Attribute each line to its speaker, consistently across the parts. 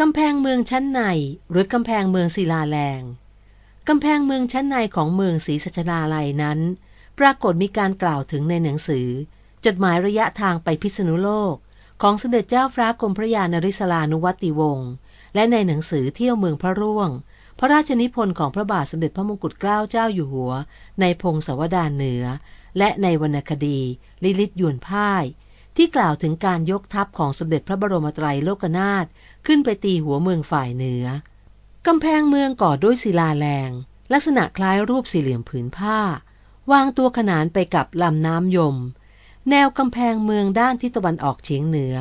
Speaker 1: กำแพงเมืองชั้นในหรือกำแพงเมืองศิลาแรงกำแพงเมืองชั้นในของเมืองศรีสัชนาลัยนั้น ปรากฏมีการกล่าวถึงในหนังสือ จดหมายระยะทางไปพิษณุโลก ของสมเด็จเจ้าฟ้ากรมพระยานริศลานุวัติวงศ์และในหนังสือเที่ยวเมืองพระร่วง พระราชนิพนธ์ของพระบาทสมเด็จพระมงกุฎเกล้าเจ้าอยู่หัว ในพงศาวดารเหนือ และในวรรณคดี ลิลิตยวนพ่าย ที่กล่าวถึงการยกทัพของสมเด็จพระบรมไตรโลกนาถขึ้นไปตีหัวเมืองฝ่ายเหนือกำแพงเมืองก่อด้วยศิลาแรง ลักษณะคล้ายรูปสี่เหลี่ยมผืนผ้า วางตัวขนานไปกับลำน้ำยม แนวกำแพงเมืองด้านทิศตะวันออกเฉียงเหนือ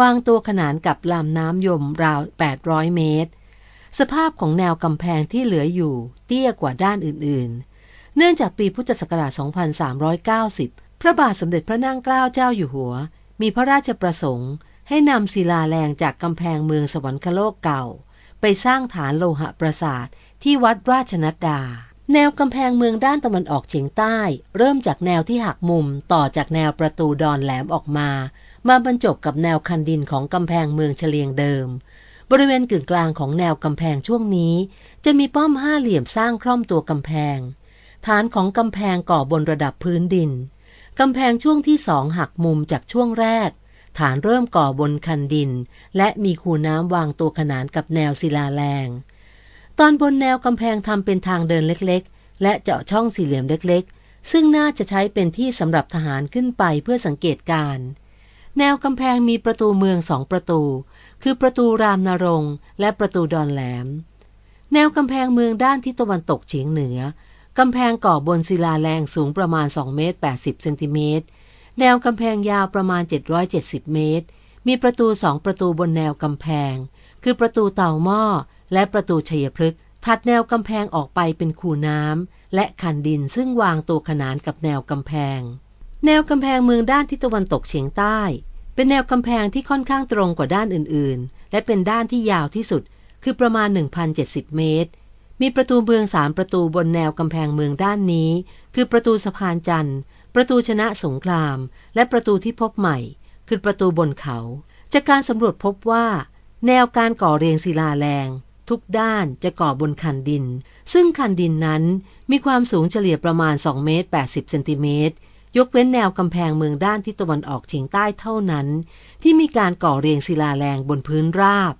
Speaker 1: วางตัวขนานกับลำน้ำยมราว 800 เมตร สภาพของแนวกำแพงที่เหลืออยู่ เตี้ยกว่าด้านอื่นๆ เนื่องจากปีพุทธศักราช 2390 ระบาทสมเด็จพระนั่งเกล้าเจ้าอยู่หัว มีพระราชประสงค์ ให้นำศิลาแรงจากกำแพงเมืองสวรรคโลกเก่า ไปสร้างฐานโลหะปราสาทที่วัดราชนัดดา แนวกำแพงเมืองด้านตะวันออกเฉียงใต้ เริ่มจากแนวที่หักมุมต่อจากแนวประตูดอนแหลมออกมา มาบรรจบกับแนวคันดินของกำแพงเมืองเฉลียงเดิม บริเวณกึ่งกลางของแนวกำแพงช่วงนี้ จะมีป้อมห้าเหลี่ยมสร้างคล่อมตัวกำแพง ฐานของกำแพงก่อบนระดับพื้นดิน กำแพงช่วงที่สองหักมุมจากช่วงแรก ฐานเริ่มก่อบนคันดิน และมีคูน้ำวางตัวขนานกับแนวศิลาแรง ตอนบนแนวกำแพงทำเป็นทางเดินเล็กๆ และเจาะช่องสี่เหลี่ยมเล็กๆ ซึ่งน่าจะใช้เป็นที่สำหรับทหารขึ้นไปเพื่อสังเกตการแนวกำแพงมีประตูเมืองสองประตู คือประตูรามนรงและประตูดอนแหลม แนวกำแพงเมืองด้านทิศตะวันตกเฉียงเหนือ กำแพงก่อบนศิลาแรงสูงประมาณ 2 เมตร 80 เซนติเมตร แนวกำแพงยาวประมาณ 770 เมตร มีประตูสองประตูบนแนวกำแพง คือประตูเต่าหม้อ และประตูชัยพฤกษ์ ถัดแนวกำแพงออกไปเป็นคูน้ำ และคันดินซึ่งวางตัวขนานกับแนวกำแพง แนวกำแพงเมืองด้านทิศตะวันตกเฉียงใต้ เป็นแนวกำแพงที่ค่อนข้างตรงกว่าด้านอื่นๆ และเป็นด้านที่ยาวที่สุด คือประมาณ 1,070 เมตร มีประตูเมืองสามประตูบนแนวกำแพงเมืองด้านนี้ คือประตูสะพานจันทร์ ประตูชนะสงคราม และประตูที่พบใหม่ คือประตูบนเขา จากการสำรวจพบว่า แนวการก่อเรียงศิลาแรง ทุกด้านจะก่อบนคันดิน ซึ่งคันดินนั้นมีความสูงเฉลี่ยประมาณ2เมตร80เซนติเมตรยกเว้นแนวกำแพงเมืองด้านทิศตะวันออกเฉียงใต้เท่านั้น ที่มีการก่อเรียงศิลาแรงบนพื้นราบ